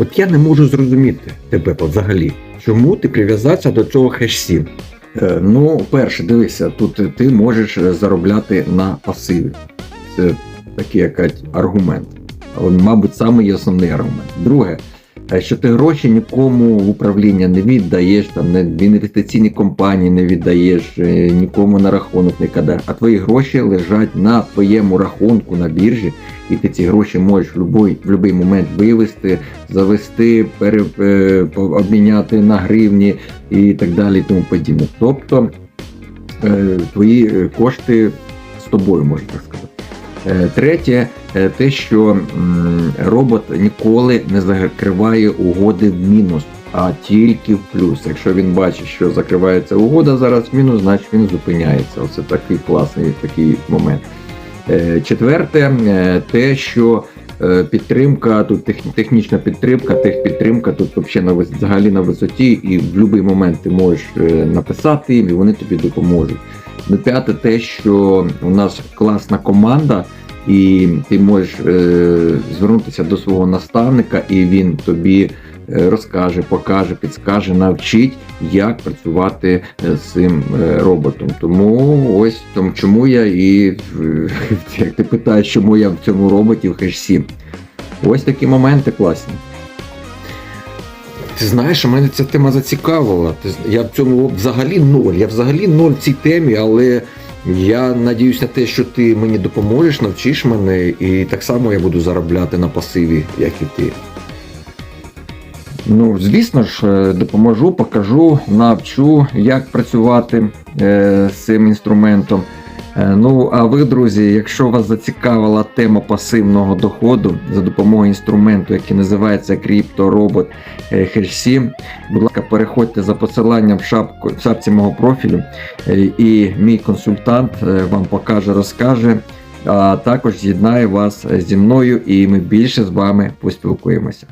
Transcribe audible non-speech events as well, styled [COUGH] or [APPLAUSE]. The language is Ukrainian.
От я не можу зрозуміти тебе взагалі. Чому ти прив'язався до цього хеш-7? Е, ну, перше, дивися, тут ти можеш заробляти на пасиві. Це такий якась аргумент. Мабуть, самий основний аргумент. Друге, що ти гроші нікому в управління не віддаєш, там не в інвестиційні компанії не віддаєш, е, нікому на рахунок не кидаєш, а твої гроші лежать на твоєму рахунку на біржі, і ти ці гроші можеш в будь-який момент вивести, завести, пере, е, обміняти на гривні і так далі, і тому подібне. Тобто е, твої е, кошти з тобою. Е, Третє, е, те, що робот ніколи не закриває угоди в мінус, а тільки в плюс. Якщо він бачить, що закривається угода зараз в мінус, значить він зупиняється. Оце такий класний такий момент. Е, Четверте, е, те, що е, підтримка, тут тех- технічна підтримка, техпідтримка тут взагалі на висоті, і в будь-який момент ти можеш е, написати їм, і вони тобі допоможуть. Ну, п'яте, те, що у нас класна команда, і ти можеш е, звернутися до свого наставника, і він тобі е, розкаже, покаже, підскаже, навчить, як працювати е, з цим е, роботом. Тому ось тому, чому я і е, [LAUGHS] як ти питаєш, чому я в цьому роботі в хеш 7. Ось такі моменти класні. Ти знаєш, мене ця тема зацікавила. Я в цьому взагалі ноль. Я взагалі ноль в цій темі, але я надіюсь на те, що ти мені допоможеш, навчиш мене, і так само я буду заробляти на пасиві, як і ти. Ну, звісно ж, е, допоможу, покажу, навчу, як працювати е, з цим інструментом. Е, Ну, а ви, друзі, якщо вас зацікавила тема пасивного доходу за допомогою інструменту, який називається CryptoRobot е, Hash 7, будь ласка, переходьте за посиланням в шапку в шапці мого профілю, і мій консультант вам покаже, розкаже. А також з'єднає вас зі мною, і ми більше з вами поспілкуємося.